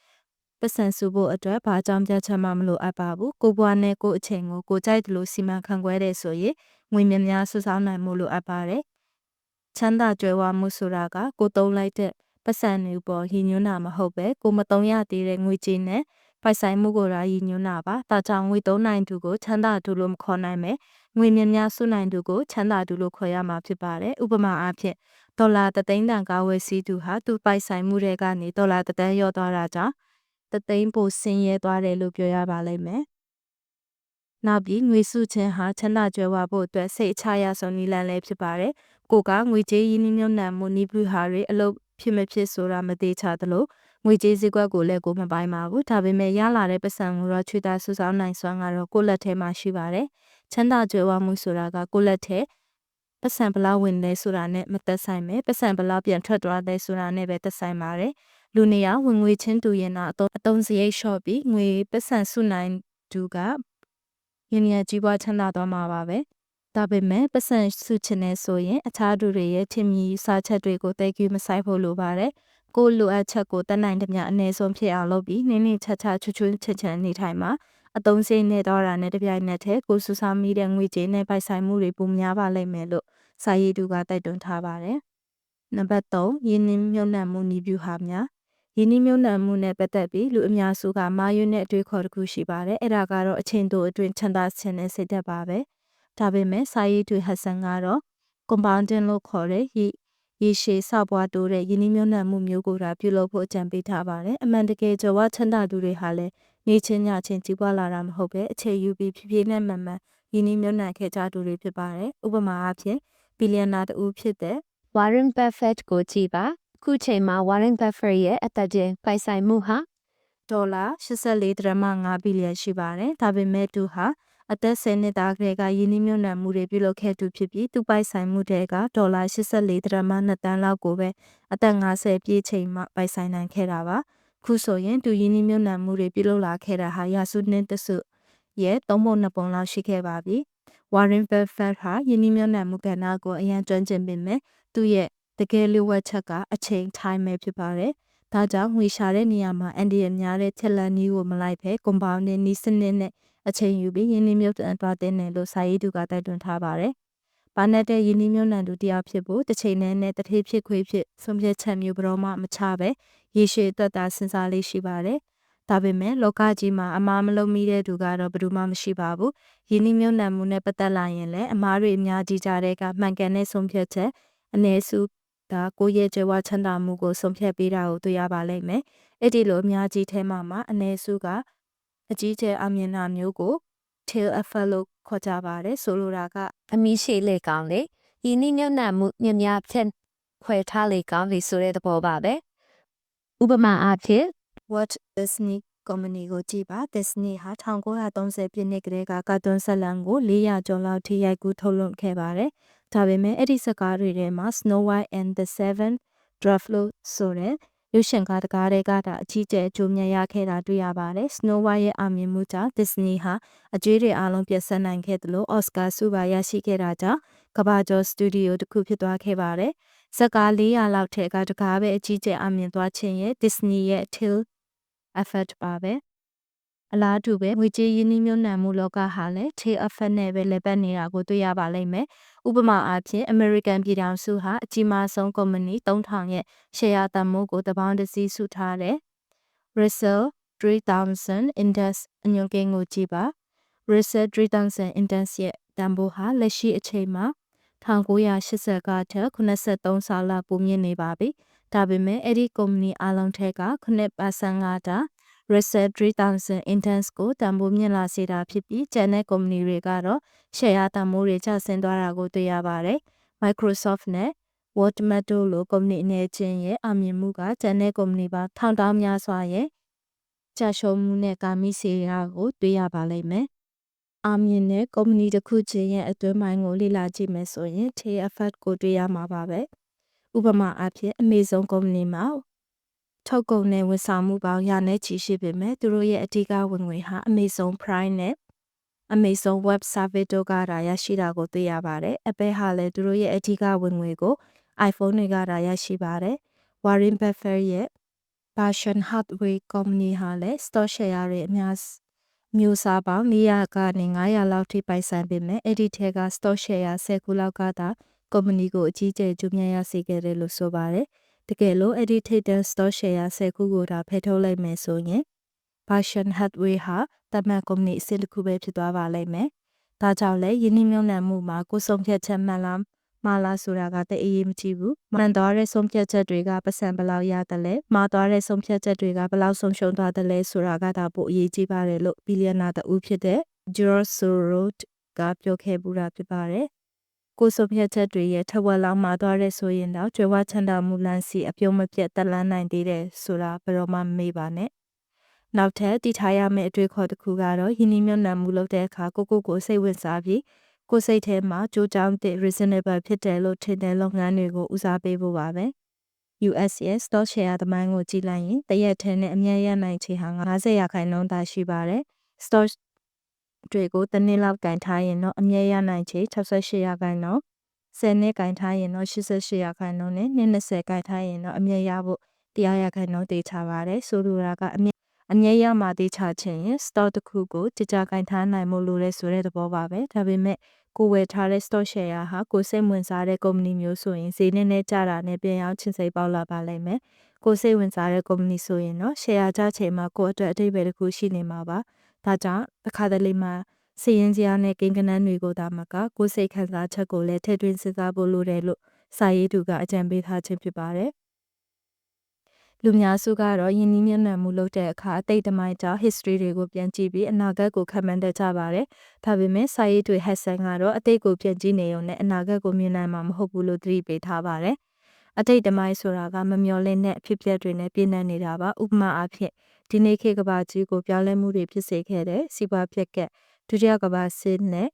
ပတ်စံစုဖို့အတွက်ဘာကြောင့်ပြချက်မှမလိုအပ်ပါဘူးကိုဘွားနဲ့ကိုအချိန်ကိုကိုကြိုက်တယ်လို့စီမံခန့်ခွဲတဲ့ဆိုရင်ငွေများများစုဆောင်းနိုင်မှုလိုအပ်ပါတယ်။ချမ်းသာကြွယ်ဝမှုဆိုတာကကိုသုံးလိုက်တဲ့ပတ်စံတွေပေါ်ရည်ညွှန်းတာမဟုတ်ပဲကိုမသုံးရသေးတဲ့ငွေကြေးနဲ့ပိုက်ဆိုင်မှုကိုရာရည်ညွှန်းတာပါ။ဒါကြောင့်ငွေသုံးနိုင်သူကိုချမ်းသာသူလို့မခေါ်နိုင်ပဲငွေများများစုနိုင်သူကိုချမ်းသာသူလို့ခေါ်ရမှာဖြစ်ပါတယ်။ဥပမာအားဖြင့်ဒေါ်လာတသိန်းတန်ကားဝယ်စီးသူဟာသူပိုက်ဆိုင်မှုတွေကနေဒေါ်လာတသန်းရော့သွားတာကြောင့် တသိန်းပိုဆင်းရဲသွားတယ်လို့ပြောရပါလိမ့်မယ်။နောက်ပြီးငွေစုခြင်းဟာချမ်းသာကြွယ်ဝဖို့အတွက်စိတ်အချရဆုံးနည်းလမ်းလည်းဖြစ်ပါတယ်။ကိုကငွေကြေးရင်းနှီးမြှုပ်နှံမှုနိဗ္ဗူဟာတွေအလုပ်ဖြစ်မဖြစ်ဆိုတာမသေးချသလိုငွေကြေးစည်းကွက်ကိုလည်းကိုမပိုင်ပါဘူး။ဒါပေမဲ့ရလာတဲ့ပတ်စံကိုတော့ချွေတာစုဆောင်းနိုင်စွမ်းကတော့ကိုယ့်လက်ထဲမှာရှိပါတယ်။ချမ်းသာကြွယ်ဝမှုဆိုတာကကိုယ့်လက်ထဲပတ်စံဘလောက်ဝင်လဲဆိုတာနဲ့မသက်ဆိုင်ပဲပတ်စံဘလောက်ပြန်ထွက်သွားလဲဆိုတာနဲ့ပဲသက်ဆိုင်ပါတယ်။ လူနေရဝင်ငွေချင်းတူရင်တော့အတုံးစရိတ်လျှော့ပြီးငွေပတ်စံစုနိုင်သူကရင်းရကြီးပွားချမ်းသာသွားမှာပါပဲဒါပေမဲ့ပတ်စံစုချင်နေဆိုရင်အခြားသူတွေရဲ့ထင်မြင်စာချက်တွေကိုသိကူမဆိုင်ဖို့လိုပါတယ်ကိုလိုအပ်ချက်ကိုတတ်နိုင်သမျှအနည်းဆုံးဖြစ်အောင်လုပ်ပြီးနင်းနေချက်ချချွချွချက်ချက်နေထိုင်မှာအတုံးစိနေတော့တာနဲ့တပြိုင်နက်တည်းကိုစူစာမိတဲ့ငွေကြေးနဲ့ပိုက်ဆိုင်မှုတွေပုံများပါလိမ့်မယ်လို့စာရေးသူကတိုက်တွန်းထားပါတယ်နံပါတ်3ရင်းနှီးမြှုပ်နှံမှုနည်းဗျူဟာများ ယင်းနှမြုံနှံမှုနဲ့ပတ်သက်ပြီးလူအများစုကမာယွန်းနဲ့အတွေးခေါ်တစ်ခုရှိပါတယ်အဲ့ဒါကတော့အချင်းတို့အတွင်းချမ်းသာခြင်းနဲ့စိတ်သက်ပါပဲဒါပေမဲ့စာရေးတွေဟတ်ဆန်ကတော့ compounding လို့ခေါ်တဲ့ရေရေရှည်ဆောက်ပွားတိုးတဲ့ယင်းနှမြုံနှံမှုမျိုးကိုဒါပြုလုပ်ဖို့အကြံပေးထားပါတယ်အမှန်တကယ်ကြွားချမ်းသာသူတွေဟာလည်းနေချင်းညချင်းကြီးပွားလာတာမဟုတ်ပဲအခြေယူပြီးဖြည်းဖြည်းနဲ့မှန်မှန်ယင်းနှမြုံနှံခဲ့ကြသူတွေဖြစ်ပါတယ်ဥပမာအားဖြင့်ဘီလီယံနာတူဖြစ်တဲ့ Warren Buffett ကိုကြည့်ပါ ခုချိန်မှာ Warren Buffett ရဲ့အသက်တင်ပိုင်ဆိုင်မှုဟာဒေါ်လာ84.5ဘီလီယံရှိပါတယ်။ဒါပေမဲ့သူဟာအသက်10နှစ်သားကလေးကယင်းနှမြုံနှံမှုတွေပြုလုပ်ခဲ့သူဖြစ်ပြီးသူပိုင်ဆိုင်မှုတွေကဒေါ်လာ84.2တန်းလောက်ကိုပဲအသက်50ပြည့်ချိန်မှပိုင်ဆိုင်နိုင်ခဲ့တာပါ။ခုဆိုရင်သူယင်းနှမြုံနှံမှုတွေပြုလုပ်လာခဲ့တာဟာရာစုနှစ်တစုရဲ့သုံးပုံနှစ်ပုံလောက်ရှိခဲ့ပါပြီ။ Warren Buffett ဟာယင်းနှမြုံနှံမှုကဏ္ဍကိုအရန်ကျွမ်းကျင်ပေမဲ့သူ့ရဲ့ တကယ်လိုဝက်ချက်ကအချိန် time ပဲဖြစ်ပါတယ်။ဒါကြောင့်ငွေရှာတဲ့နေရာမှာအန်ဒီရများတဲ့ချက်လက်နည်းကိုမလိုက်ဘဲ compounding နည်းစနစ်နဲ့အချိန်ယူပြီးရင်းနှီးမြှုပ်နှံသွားတဲ့နယ်လို့စာရေးသူကတိုက်တွန်းထားပါတယ်။ဘာနဲ့တဲ့ယင်းနှီးမြှုပ်နှံသူတရားဖြစ်ဖို့တစ်ချိန်နဲ့နဲ့တထေးဖြစ်ခွေးဖြစ်ဆုံးဖြတ်ချက်မျိုးဘယ်တော့မှမချပဲရေရှည်အတွက်သာစဉ်းစားလေးရှိပါတယ်။ဒါပေမဲ့လောကကြီးမှာအမားမလုံးမိတဲ့သူကတော့ဘယ်သူမှမရှိပါဘူး။ယင်းနှီးမြှုပ်နှံမှုနဲ့ပတ်သက်လာရင်လည်းအမားတွေအများကြီးကြားတဲ့ကမှန်ကန်တဲ့ဆုံးဖြတ်ချက်အ ਨੇ စု ဒါကိုယ့်ရဲ့ကြွယ်ဝချမ်းသာမှုကိုဆုံးဖြတ်ပေးတာကိုတွေ့ရပါလိမ့်မယ်။အဲ့ဒီလိုအများကြီးထဲမှာမှအ ਨੇ စုကအကြီးကျယ်အမြင်နာမျိုးကို tail effect လို့ခေါ်ကြပါတယ်ဆိုလိုတာကအမီရှိလေကောင်းလေဤနည်းညွတ်နံမှုမြင်များဖြင့်ခွဲထားလေကောင်းပြီဆိုတဲ့သဘောပါပဲဥပမာအားဖြင့် What Disney Company ကိုကြည့်ပါ Disney ဟာ1930ပြည့်နှစ်ကတည်းကကာတွန်းဇာတ်လမ်းကို400ကျော်လောက်ထိရိုက်ကူးထုတ်လွှင့်ခဲ့ပါတယ်။ ဒါပေမဲ့အဲ့ဒီစကားတွေထဲမှာ Snow White and the Seven Dwarfs လို့ဆိုတဲ့ရုပ်ရှင်ကားတကားတွေကဒါအကြီးကျယ်အကျိုးမြတ်ရခဲ့တာတွေ့ရပါတယ်။ Snow White ရဲ့အောင်မြင်မှုကြောင့် Disney ဟာအကျွေးတွေအားလုံးပြည့်စက်နိုင်ခဲ့တယ်လို့ Oscar ဆုပါရရှိခဲ့တာကြောင့်ကမ္ဘာကျော်စတူဒီယိုတစ်ခုဖြစ်သွားခဲ့ပါတယ်။ဇာတ်ကား400လောက်ထဲကတကားပဲအကြီးကျယ်အောင်မြင်သွားခြင်းရဲ့ Disney ရဲ့ Till effect ပါပဲ အလားတူပဲငွေကြေးရင်းနှီးမြှုပ်နှံမှုလောကဟာလည်း tail effect နဲ့ပဲလက်ပတ်နေတာကိုတွေ့ရပါလိမ့်မယ်ဥပမာအားဖြင့် American ပြည်ထောင်စုဟာအကြီးမားဆုံးကုမ္ပဏီ3000ရဲ့ share တန်ဖိုးကိုတပေါင်းတစည်းစုထားတဲ့ Russell 3000 Index အညွှန်းကိန်းကိုကြည့်ပါ Russell 3000 Index ရဲ့တန်ဖိုးဟာလက်ရှိအချိန်မှာ1980ကထက်83ဆလောက်ပိုမြင့်နေပါပြီ။ဒါပေမဲ့အဲ့ဒီကုမ္ပဏီအလုံးထက်က9%ကတာ Russell 3000 Index ကိုတန်ဖိုးမြင့်လာစေတာဖြစ်ပြီးကျန်တဲ့ကုမ္ပဏီတွေကတော့ share တန်ဖိုးတွေကျဆင်းသွားတာကိုတွေ့ရပါတယ်။ Microsoft နဲ့ Walmart လိုကုမ္ပဏီအနေချင်းရဲ့အမြင်မှုကကျန်တဲ့ကုမ္ပဏီပါထောင်တောင်းများစွာရဲ့ကြာရှုံးမှုနဲ့ကာမိစေရာကိုတွေ့ရပါလိမ့်မယ်။အမြင်နဲ့ကုမ္ပဏီတစ်ခုချင်းရဲ့အတွင်းပိုင်းကိုလေ့လာကြည့်မယ်ဆိုရင် tail effect ကိုတွေ့ရမှာပါပဲ။ဥပမာအဖြစ် Amazon ကုမ္ပဏီမှာ ထုတ်ကုန်နဲ့ဝန်ဆောင်မှုပေါင်းရာနဲ့ချီရှိပေမဲ့သူတို့ရဲ့အဓိကဝင်ငွေဟာ Amazon Prime နဲ့ Amazon Web Service တို့ကဒါရရှိတာကိုတွေ့ရပါတယ်။ Apple ဟာလည်းသူတို့ရဲ့အဓိကဝင်ငွေကို iPhone တွေကဒါရရှိပါတယ်။ Warren Buffett ရဲ့ Berkshire Hathaway Company ဟာလည်း stock share တွေအများမျိုးစားပေါင်း400ကနေ900လောက်ထိပိုင်ဆိုင်ပေမဲ့အဲ့ဒီထဲက stock share 10ခုလောက်ကသာကုမ္ပဏီကိုအကြီးကျယ်ကျူးမြတ်ရစေခဲ့တယ်လို့ဆိုပါတယ်။ တကယ်လို့အဲ့ဒီထိတဲ့ stock share 10ခုကိုဒါဖယ်ထုတ်လိုက်မယ်ဆိုရင် Berkshire Hathaway ဟာတမန်ကုမ္ပဏီအစစ်တစ်ခုပဲဖြစ်သွားပါလိမ့်မယ်။ဒါကြောင့်လဲယင်းနှိမ့်မြုံနှံမှုမှာကိုဆုံးဖြတ်ချက်မှန်လားမှားလားဆိုတာကတအေးအေးမကြည့်ဘူး။မှန်သွားတဲ့ဆုံးဖြတ်ချက်တွေကပတ်စံဘယ်လောက်ရတယ်လဲ။မှားသွားတဲ့ဆုံးဖြတ်ချက်တွေကဘယ်လောက်ဆုံးရှုံးသွားတယ်လဲဆိုတာကဒါပိုအရေးကြီးပါတယ်လို့ဘီလီယံနာတဦးဖြစ်တဲ့ George Soros ကပြောခဲ့ပူတာဖြစ်ပါတယ်။ ကိုဆုံးဖြတ်ချက်တွေရဲ့ထဝက်လောက်မှာသွားတဲ့ဆိုရင်တော့ကျွဲဝချမ်းသာမှုလမ်းစီအပြုံးမပြတ်တက်လန်းနိုင်သေးတယ်ဆိုတာဘယ်တော့မှမမေ့ပါနဲ့။နောက်ထပ်တည်ထားရမယ့်အတွေ့အခေါ်တစ်ခုကတော့ယင်းနှိမ့်မြုံနှံမှုလုပ်တဲ့အခါကိုကိုကိုစိတ်ဝင်စားပြီးကိုစိတ်ထဲမှာကြိုးကြောင်းတဲ့ reasonable ဖြစ်တယ်လို့ထင်တဲ့လုပ်ငန်းတွေကိုဦးစားပေးဖို့ပါပဲ။ US ရဲ့ stock share သမိုင်းကိုကြည့်လိုက်ရင်တရက်ထဲနဲ့အမြဲရနိုင်ချေဟာ90ရာခိုင်နှုန်းသာရှိပါတယ်။ stock တွေကိုတစ်နှစ်လောက်ကင်ထားရင်တော့အမြဲရနိုင်ချေ68ရာခိုင်နှုန်း10နှစ်ကင်ထားရင်တော့88ရာခိုင်နှုန်းနဲ့20ကင်ထားရင်တော့အမြဲရဖို့တရားရာခိုင်နှုန်းတေချပါတယ်ဆိုလိုတာကအမြဲအမြဲရမှာတေချခြင်းရင် stock တစ်ခုကိုကြကြကင်ထားနိုင်မှုလိုလဲဆိုတဲ့သဘောပါပဲဒါပေမဲ့ကိုဝယ်ထားတဲ့ stock share ဟာကိုစိတ်ဝင်စားတဲ့ကုမ္ပဏီမျိုးဆိုရင်ဈေးနဲ့နဲ့ကြတာနဲ့ပြန်ရောက်ချင်းစိတ်ပေါက်လာပါလိမ့်မယ်ကိုစိတ်ဝင်စားတဲ့ကုမ္ပဏီဆိုရင်တော့ share ကြချိန်မှာကိုအတွက်အတိတ်ပဲတစ်ခုရှိနေမှာပါ ဒါကြောင့်တစ်ခါတလေမှာစီရင်စရာနဲ့ကိန်းကနန်းတွေကိုဒါမှကကိုစိတ်ခံစားချက်ကိုလည်းထည့်သွင်းစဉ်းစားဖို့လိုတယ်လို့စာရေးသူကအကြံပေးထားခြင်းဖြစ်ပါတယ်လူများစုကတော့ယင်းနှီးမြှုပ်နှံမှုလုပ်တဲ့အခါအတိတ်တမိုင်းကြောင့် history တွေကိုပြန်ကြည့်ပြီးအနာဂတ်ကိုခန့်မှန်းတတ်ကြပါတယ်။ဒါပေမဲ့စာရေးတွေ Hassan ကတော့အတိတ်ကိုပြန်ကြည့်နေုံနဲ့အနာဂတ်ကိုမြင်နိုင်မှာမဟုတ်ဘူးလို့သတိပေးထားပါတယ်။ အတိတ်တမိုင်းဆိုတာကမမျော်လင့်တဲ့အဖြစ်အပျက်တွေနဲ့ပြည့်နှက်နေတာပါ။ဥပမာအားဖြင့်ဒီနေ့ခေတ်ကဘာကြီးကိုပြောင်းလဲမှုတွေဖြစ်စေခဲ့တဲ့စီးပွားဖြစ်ကက်ဒုတိယကဘာစစ်နဲ့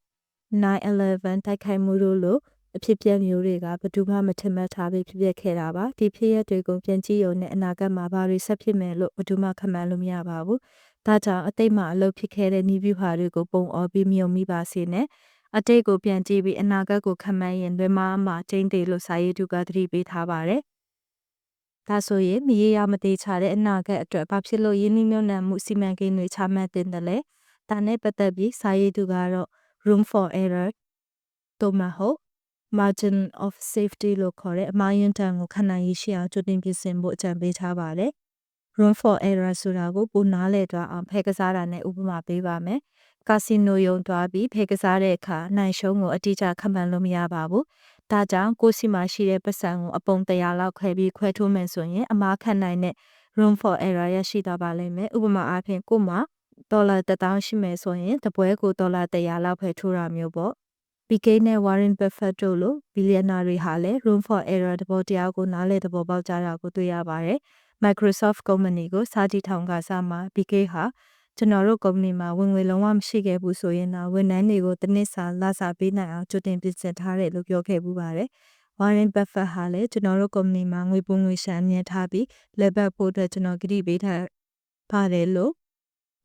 9/11တိုက်ခိုက်မှုတို့လိုအဖြစ်ပြက်မျိုးတွေကဘယ်သူမှမထင်မှတ်ထားပြီးဖြစ်ပျက်ခဲ့တာပါဒီဖြစ်ရပ်တွေကိုပြန်ကြည့်ရုံနဲ့အနာဂတ်မှာဘာတွေဆက်ဖြစ်မယ်လို့ဘယ်သူမှခန့်မှန်းလို့မရပါဘူးဒါကြောင့်အတိတ်မှာအလုပ်ဖြစ်ခဲ့တဲ့ဤဗျူဟာတွေကိုပုံအော်ပြီးမြုံမိပါစေနဲ့ အတိတ်ကိုပြန်ကြည့်ပြီးအနာဂတ်ကိုခန့်မှန်းရင်လွယ်မှားမှာကျင်းသေးလို့စာရေးသူကသတိပေးထားပါတယ်ဒါဆိုရင်မရေရာမသေးချတဲ့အနာဂတ်အတွက်ဘာဖြစ်လို့ယင်းနှိမ့်မြုံနှံမှုစီမံကိန်းတွေချမှတ်တင်တယ်လဲဒါနဲ့ပတ်သက်ပြီးစာရေးသူကတော့ room for error သို့မဟုတ် margin of safety လို့ခေါ်တဲ့အမှားယွင်းတန်ကိုခံနိုင်ရရှိအောင်ကြိုတင်ပြင်ဆင်ဖို့အကြံပေးထားပါတယ် room for error ဆိုတာကိုပိုနားလည်သွားအောင်ဖဲကစားတာနဲ့ဥပမာပေးပါမယ် ကာစီနိုယုံသွားပြီးဖဲကစားတဲ့အခါနိုင်ရှုံးကိုအတိအကျခံမှန်းလို့မရပါဘူးဒါကြောင့်ကိုယ်စီမှာရှိတဲ့ပတ်စံကိုအပုံ100လောက်ခွဲပြီးခွဲထိုးမယ်ဆိုရင်အမားခံနိုင်တဲ့ room for error ရရှိသွားပါလိမ့်မယ်ဥပမာအားဖြင့်ကို့မှာဒေါ်လာ1000ရှိမယ်ဆိုရင်တပွဲကိုဒေါ်လာ100လောက်ပဲထိုးတာမျိုးပေါ့ BK နဲ့ Warren Buffett တို့လိုဘီလီယံနာတွေဟာလည်း room for error တဘောတရားကိုနားလည်သဘောပေါက်ကြတာကိုတွေ့ရပါတယ် Microsoft ကုမ္ပဏီကိုစာတီထောင်ကစားမှာ BK ဟာ ကျွန်တော်တို့ကုမ္ပဏီမှာဝင်ငွေလုံးဝမရှိခဲ့ဘူးဆိုရင်တော့ဝန်ထမ်းတွေကိုတစ်နှစ်စာလစာပေးနိုင်အောင်ကြိုတင်ပြင်ဆင်ထားတယ်လို့ပြောခဲ့ပူပါတယ်။ Warren Buffett ဟာလည်းကျွန်တော်တို့ကုမ္ပဏီမှာငွေပုံငွေရှာအမြဲထားပြီးလက်ပတ်ဖို့အတွက်ကျွန်တော်ကတိပေးထားပါတယ်လို့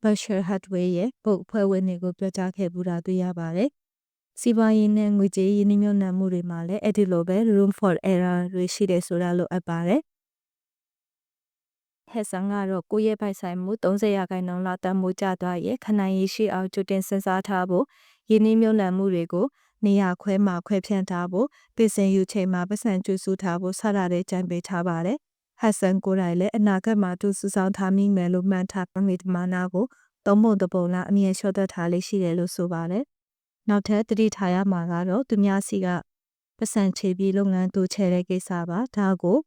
Berkshire Hathaway ရဲ့ပုတ်ဖွဲ့ဝင်တွေကိုပြောကြားခဲ့ပူတာတွေ့ရပါတယ်။စီးပွားရေးနဲ့ငွေကြေးရင်းနှီးမြှုပ်နှံမှုတွေမှာလည်းအဲ့ဒီလိုပဲ room for error တွေရှိတယ်ဆိုတာလိုအပ်ပါတယ်။ ဟက်ဆန်ကတော့ကိုယ့်ရဲ့ပိုက်ဆိုင်မှု30ရာခိုင်နှုန်းလောက်တန်မိုးကျသွားရဲ့ခဏရေးရှိအောင်ကြိုတင်စဉ်းစားထားဖို့ရင်းနှီးမြှုပ်နှံမှုတွေကိုနေရာခွဲမှာခွဲဖြန့်ထားဖို့ပြင်ဆင်ယူချိန်မှာပတ်စံကျူစုထားဖို့စတာတွေကြံပေးထားပါတယ်။ဟက်ဆန်ကိုယ်တိုင်လည်းအနာဂတ်မှာသူစုဆောင်ထားမိမယ်လို့မှန်းထားမိတမနာကိုသုံးပုံတစ်ပုံလောက်အမြဲလျှော့သက်ထားလေးရှိတယ်လို့ဆိုပါတယ်။နောက်ထပ်တတိထားရမှာကတော့သူများစီကပတ်စံချေပြီးလုပ်ငန်းတိုးချဲတဲ့ကိစ္စပါဒါကို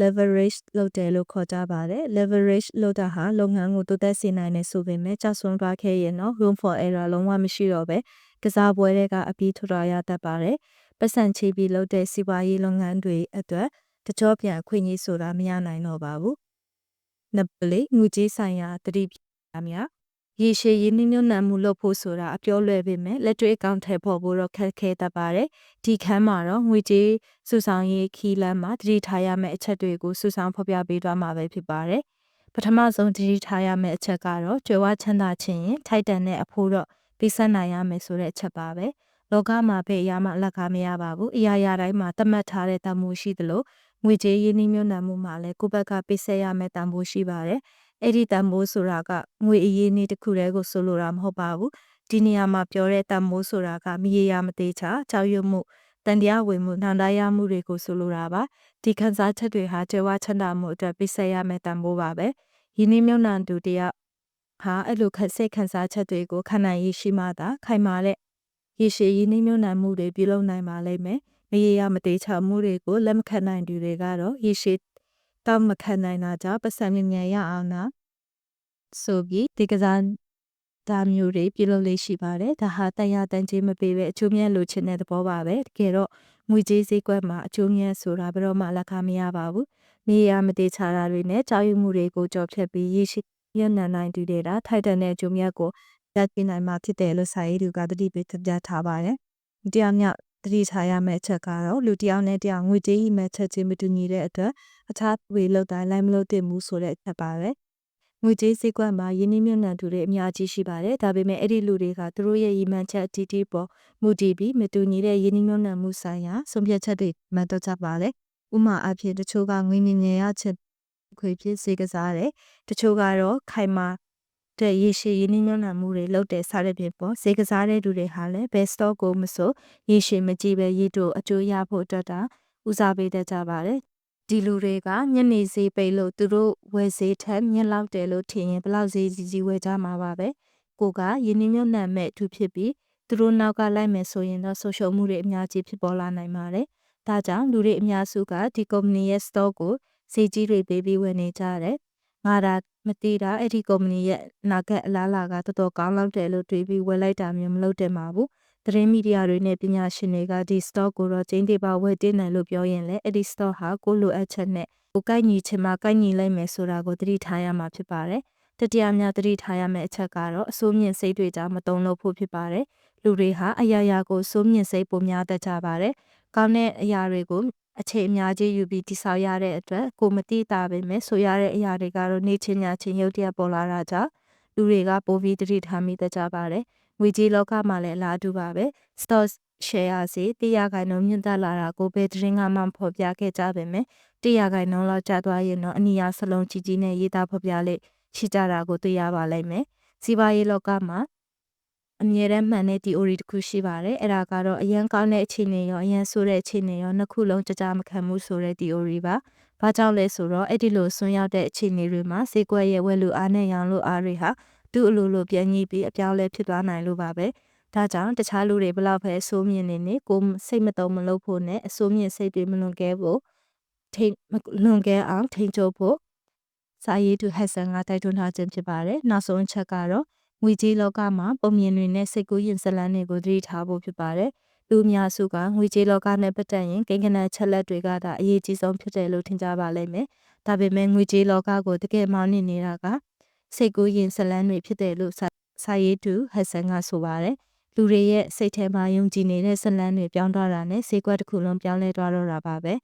leverage လုပ်တယ်လို့ခေါ်ကြပါတယ် leverage လုပ်တာဟာလုပ်ငန်းကိုတိုးတက်စေနိုင်တယ်ဆိုပေမဲ့ကြောက်စွန်းသွားခဲ့ရင်တော့ room for error လုံးဝမရှိတော့ပဲကစားပွဲတွေကအပြီးထွာရတတ်ပါတယ်ပတ်စံချပြီးလုပ်တဲ့စီးပွားရေးလုပ်ငန်းတွေအတွက်တကြောပြန်ခွင့်ကြီးဆိုတာမရနိုင်တော့ပါဘူးနပလီငွေကြေးဆိုင်ရာတတိပများ ရေရှည်ရင်းနှီးမြှုပ်နှံမှုလုပ်ဖို့ဆိုတာအပြောလွယ်ပေမဲ့လက်တွေ့အကောင့်ထဲပေါ်ဖို့တော့ခက်ခဲတတ်ပါတယ်။ဒီခန်းမှာတော့ငွေကြေးစုဆောင်ရေးခီးလမ်းမှာတတိထားရမယ့်အချက်တွေကိုစုဆောင်ဖော်ပြပေးသွားမှာပဲဖြစ်ပါတယ်။ပထမဆုံးတတိထားရမယ့်အချက်ကတော့ကြွယ်ဝချမ်းသာခြင်းရင်ထိုက်တန်တဲ့အဖို့တော့ပြီးဆက်နိုင်ရမယ်ဆိုတဲ့အချက်ပါပဲ။လောကမှာပဲအရာမှလက်ကားမရပါဘူး။အရာရာတိုင်းမှာသတ်မှတ်ထားတဲ့တန်ဖိုးရှိသလိုငွေကြေးရင်းနှီးမြှုပ်နှံမှုမှာလည်းကိုယ့်ဘက်ကပေးဆက်ရမယ့်တန်ဖိုးရှိပါတယ်။ အဲ့ဒီတန်မိုးဆိုတာကငွေအရေးနည်းတစ်ခုတည်းကိုဆိုလိုတာမဟုတ်ပါဘူးဒီနေရာမှာပြောတဲ့တန်မိုးဆိုတာကမရေရာမသေးချာကြောက်ရွံ့မှုတန်တရားဝင်မှုနှံတရားမှုတွေကိုဆိုလိုတာပါဒီခန်းစားချက်တွေဟာကျေဝချမ်းသာမှုအတွက်ပြဆက်ရမယ့်တန်မိုးပါပဲယင်းနှမြုံနှံသူတယောက်ဟာအဲ့လိုခက်စိတ်ခန်းစားချက်တွေကိုခံနိုင်ရရှိမှသာခိုင်မာတဲ့ရေရှည်ယင်းနှမြုံနှံမှုတွေပြုလုပ်နိုင်ပါလိမ့်မယ်မရေရာမသေးချာမှုတွေကိုလက်မခံနိုင်သူတွေကတော့ရေရှည် တောက်မခံနိုင်တာကြောင့်ပတ်စံမြင်မြန်ရအောင်နာဆိုပြီးဒီကစားဒါမျိုးတွေပြုလုပ်လေးရှိပါတယ်ဒါဟာတန်ရတန်ကြီးမပေးပဲအချိုးမြတ်လိုချင်တဲ့သဘောပါပဲတကယ်တော့ငွေကြေးဈေးကွက်မှာအချိုးမြတ်ဆိုတာဘယ်တော့မှလက်ခံမရပါဘူးနေရမတိချာတာတွေနဲ့ကြောက်ရွံ့မှုတွေကိုကြော်ဖြတ်ပြီးရရှိရနိုင်နိုင်တူတဲ့ထိုက်တန်တဲ့အချိုးမြတ်ကိုတက်ပြနိုင်မှာဖြစ်တယ်လို့စာရေးသူကတတိပေးပြထားပါတယ်တရားမြတ် တတိထားရမယ့်အချက်ကတော့လူတယောက်နဲ့တယောက်ငွေကြေးဤမဲ့ချက်ချင်းမတူညီတဲ့အတွက်အခြားဝေလောက်တိုင်းလိုက်မလို့တင်မှုဆိုတဲ့အချက်ပါပဲငွေကြေးစည်းကွက်မှာယင်းနှမြုံနှံသူတွေအများကြီးရှိပါတယ်ဒါပေမဲ့အဲ့ဒီလူတွေကသူတို့ရဲ့ရည်မှန်းချက်အတီးတီးပေါ်မူတည်ပြီးမတူညီတဲ့ယင်းနှမြုံနှံမှုဆိုင်ရာဆုံးဖြတ်ချက်တွေမှတ်တော့ကြပါတယ်ဥမာအဖြစ်တချို့ကငွေမြင်မြင်ရချက်ခွေဖြစ်စေကစားတယ်တချို့ကတော့ခိုင်မာ တဲ့ရေရှည်ရင်းနှီးမြှုပ်နှံမှုတွေလုပ်တဲ့စားတဲ့ပြင်ပေါ်ဈေးကစားတဲ့သူတွေဟာလည်း best stock ကိုမဆိုရေရှည်မကြည့်ပဲရေတိုအကျိုးရဖို့အတွက်တာဦးစားပေးတတ်ကြပါတယ်ဒီလူတွေကညနေဈေးပိတ်လို့သူတို့ဝယ်ဈေးထက်မြင့်လောက်တယ်လို့ထင်ရင်ဘလောက်ဈေးကြီးကြီးဝယ်ကြမှာပါပဲကိုကယင်းနှမြုံနှံမဲ့သူဖြစ်ပြီးသူတို့နောက်ကလိုက်မယ်ဆိုရင်တော့ဆိုရှယ်မှုတွေအများကြီးဖြစ်ပေါ်လာနိုင်ပါတယ်ဒါကြောင့်လူတွေအများစုကဒီကုမ္ပဏီရဲ့ store ကိုဈေးကြီးတွေပေးပြီးဝယ်နေကြတယ်ငါဒါ မသိတာအဲ့ဒီကုမ္ပဏီရဲ့နာဂတ်အလားလာကတော်တော်ကောင်းလောက်တယ်လို့တွေးပြီးဝယ်လိုက်တာမျိုးမလုပ်တင်ပါဘူးသတင်းမီဒီယာတွေနဲ့ပညာရှင်တွေကဒီ stock ကိုတော့ကျင်းတေပါဝယ်တင်တယ်လို့ပြောရင်လည်းအဲ့ဒီ stock ဟာကိုလိုအပ်ချက်နဲ့ကိုကိုက်ညီချင်မှကိုက်ညီလိုက်မယ်ဆိုတာကိုသတိထားရမှာဖြစ်ပါတယ်တတိယများသတိထားရမယ့်အချက်ကတော့အစိုးမြင့်စိတ်တွေကြောင့်မတုံလို့ဖို့ဖြစ်ပါတယ်လူတွေဟာအရာရာကိုစိုးမြင့်စိတ်ပုံများတတ်ကြပါတယ်ကောင်းတဲ့အရာတွေကို အချိန်အများကြီးယူပြီးတိဆောက်ရတဲ့အတွက်ကိုမတိတာပဲမဲ့ဆိုရတဲ့အရာတွေကတော့နေချင်းညာချင်းရုပ်တရက်ပေါ်လာတာကြောင့်လူတွေကပိုပြီးတတိထားမိတတ်ကြပါတယ်ငွေကြေးလောကမှာလည်းအလားတူပါပဲ stock share စီတရားခိုင်နှုန်းမြင့်တက်လာတာကိုပဲသတင်းကမှဖော်ပြခဲ့ကြပါမယ်တရားခိုင်နှုန်းလောက်ကျသွားရင်တော့အနီယာစလုံးကြီးကြီးနဲ့ရေးသားဖော်ပြလေရှိကြတာကိုတွေ့ရပါလိမ့်မယ်စီးပွားရေးလောကမှာ အမြဲတမ်းမှန်တဲ့ theory တစ်ခုရှိပါတယ်အဲ့ဒါကတော့အရန်ကောင်းတဲ့အခြေအနေရောအရန်ဆိုးတဲ့အခြေအနေရောနှစ်ခုလုံးကြကြမခံမှုဆိုတဲ့ theory ပါဘာကြောင့်လဲဆိုတော့အဲ့ဒီလိုဆွံ့ရောက်တဲ့အခြေအနေတွေမှာဈေးကွက်ရဲ့ဝယ်လူအားနဲ့ရောင်းလူအားတွေဟာသူ့အလိုလိုပြန်ညှိပြီးအပြောင်းလဲဖြစ်သွားနိုင်လို့ပါပဲဒါကြောင့်တခြားလူတွေဘလောက်ပဲအဆိုးမြင်နေနေကိုယ်စိတ်မတုံမလုပ်ဖို့နဲ့အဆိုးမြင်စိတ်တွေမလွန်ကဲဖို့ထိန်မလွန်ကဲအောင်ထိန်ချုပ်ဖို့စာရေးသူဟက်ဆန်ကတိုက်တွန်းထားခြင်းဖြစ်ပါတယ်နောက်ဆုံးအချက်ကတော့ ငွေကြေးလောကမှာပုံမြင်တွေနဲ့စိတ်ကူးရင်ဇလန်းတွေကိုသတိထားဖို့ဖြစ်ပါတယ်လူအများစုကငွေကြေးလောကနဲ့ပတ်သက်ရင်ကိန်းဂဏန်းချက်လက်တွေကဒါအရေးကြီးဆုံးဖြစ်တယ်လို့ထင်ကြပါလိမ့်မယ်ဒါပေမဲ့ငွေကြေးလောကကိုတကယ်မောင်းနေနေတာကစိတ်ကူးရင်ဇလန်းတွေဖြစ်တယ်လို့စာရေးသူဟက်ဆန်ကဆိုပါတယ်လူတွေရဲ့စိတ်ထဲမှာယုံကြည်နေတဲ့ဇလန်းတွေပြောင်းသွားတာနဲ့ဈေးကွက်တစ်ခုလုံးပြောင်းလဲသွားတော့တာပါပဲ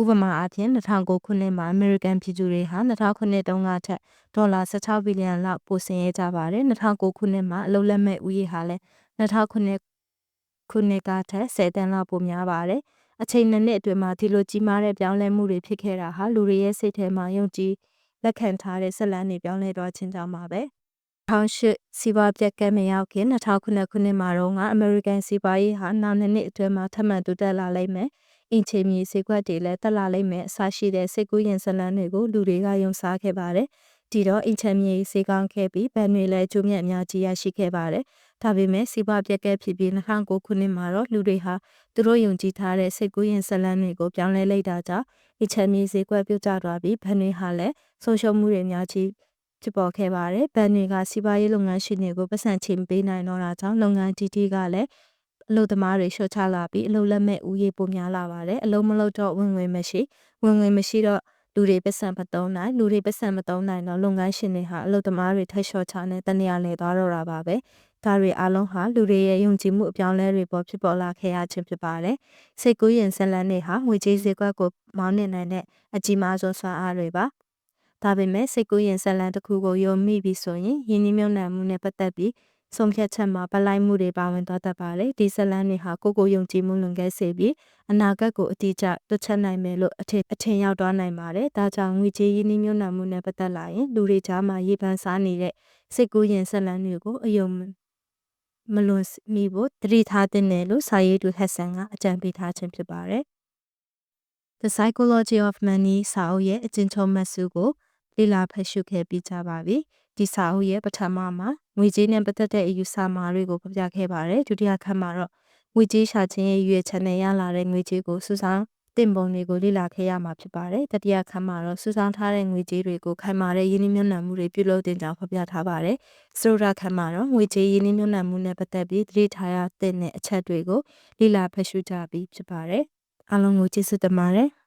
ဥပမာအားဖြင့်2009ခုနှစ်မှာ American ပြည်သူတွေဟာ2009တုန်းကထက်ဒေါ်လာ16ဘီလီယံလောက်ပိုဆင်းရဲကြပါတယ်2009ခုနှစ်မှာအလုပ်လက်မဲ့ဦးရေဟာလည်း2009ခုနှစ်ကထက်10တန်းလောက်ပိုများပါတယ်အချိန်နှစ်နှစ်အတွင်းမှာဒီလိုကြီးမားတဲ့ပြောင်းလဲမှုတွေဖြစ်ခဲ့တာဟာလူတွေရဲ့စိတ်ထဲမှာယုံကြည်လက်ခံထားတဲ့ဇလန်းတွေပြောင်းလဲသွားခြင်းကြောင့်ပါပဲ2008စီးပွားပြက်ကဲမရောက်ခင်2009ခုနှစ်မှာတော့အမေရိကန်စီးပွားရေးဟာနောက်နှစ်နှစ်အတွင်းမှာထပ်မံတိုးတက်လာလိမ့်မယ်။ အင်ချေမီဈေးကွက်တွေလည်းတက်လာလိမ့်မယ်အစရှိတဲ့စိတ်ကူးရင်ဇလန်းတွေကိုလူတွေကယုံစားခဲ့ပါတယ်။ဒီတော့အင်ချေမီဈေးကောင်းခဲ့ပြီးဗန်တွေလည်းကျိုးမြတ်အများကြီးရရှိခဲ့ပါတယ်။ဒါပေမဲ့စီးပွားပြက်ကဲဖြစ်ပြီး2009ခုနှစ်မှာတော့လူတွေဟာသူတို့ယုံကြည်ထားတဲ့စိတ်ကူးရင်ဇလန်းတွေကိုပြောင်းလဲလိုက်တာကြောင့်အင်ချေမီဈေးကွက်ပြုတ်ကျသွားပြီးဗန်တွေဟာလည်းဆုံးရှုံးမှုတွေအများကြီးဖြစ်ပေါ်ခဲ့ပါတယ်။ဘဏ်တွေကစီးပွားရေးလုပ်ငန်းရှင်တွေကိုပတ်စံချိန်ပေးနိုင်တော့တာကြောင့်လုပ်ငန်းကြီးကြီးကလည်း အလုပ်သမားတွေလျှော့ချလာပြီးအလုပ်လက်မဲ့ဦးရေပိုများလာပါတယ်။အလုပ်မလုပ်တော့ဝင်ငွေမရှိဝင်ငွေမရှိတော့လူတွေပတ်စံမသုံးနိုင်လူတွေပတ်စံမသုံးနိုင်တော့လုပ်ငန်းရှင်တွေဟာအလုပ်သမားတွေထက်လျှော့ချနဲ့တနေရာလဲသွားတော့တာပါပဲ။ဒါတွေအလုံးဟာလူတွေရဲ့ယုံကြည်မှုအပြောင်းလဲတွေပေါ်ဖြစ်ပေါ်လာခဲ့ရခြင်းဖြစ်ပါတယ်။စိတ်ကူးရင်ဇလန်းတွေဟာငွေကြေးစည်းကွက်ကိုမောင်းနေနိုင်တဲ့အကြီးမားဆုံးစွမ်းအားတွေပါ။ဒါပေမဲ့စိတ်ကူးရင်ဇလန်တစ်ခုကိုယုံမိပြီးဆိုရင်ယင်းနှမြုံနှံမှုနဲ့ပတ်သက်ပြီး ဆုံးဖြတ်ချက်မှာပလိုက်မှုတွေပါဝင်သွားတတ်ပါလေဒီဇလန်တွေဟာကိုကိုယုံကြည်မှုလွန်ကဲစေပြီးအနာဂတ်ကိုအတိအကျတွက်ချက်နိုင်မယ်လို့အထင်အထင်ရောက်သွားနိုင်ပါတယ်ဒါကြောင့်ငွေကြေးယင်းနှမြုံနှံမှုနဲ့ပတ်သက်လာရင်လူတွေကြားမှာရေပန်းစားနေတဲ့စိတ်ကူးရင်ဇလန်တွေကိုအယုံမလွန်မိဖို့တတိထားတဲ့နယ်လို့စာရေးသူဟက်ဆန်ကအကြံပေးထားခြင်းဖြစ်ပါတယ် The Psychology of Money စာအုပ်ရဲ့အကျဉ်းချုပ်မှတ်စုကိုလေ့လာဖတ်ရှုခဲ့ပြီးကြပါပြီ။ ဒီစာအုပ်ရဲ့ပထမမှာငွေကြေးနဲ့ပတ်သက်တဲ့အယူဆမှာတွေကိုဖော်ပြခဲ့ပါတယ်။ဒုတိယခန်းမှာတော့ငွေကြေးရှာခြင်းရဲ့ရွေးချက်နဲ့ရလာတဲ့ငွေကြေးကိုစုဆောင်းတင်ပုံတွေကိုလေ့လာခဲ့ရမှာဖြစ်ပါတယ်။တတိယခန်းမှာတော့စုဆောင်းထားတဲ့ငွေကြေးတွေကိုခိုင်မာတဲ့ယင်းနှမြုံနှံမှုတွေပြုလုပ်တင်ကြောင်းဖော်ပြထားပါတယ်။စရိုဒခန်းမှာတော့ငွေကြေးယင်းနှမြုံနှံမှုနဲ့ပတ်သက်ပြီးသတိထားရတဲ့အချက်တွေကိုလေ့လာဖတ်ရှုကြပြီးဖြစ်ပါတယ်။အားလုံးကိုကျေးဇူးတင်ပါတယ်။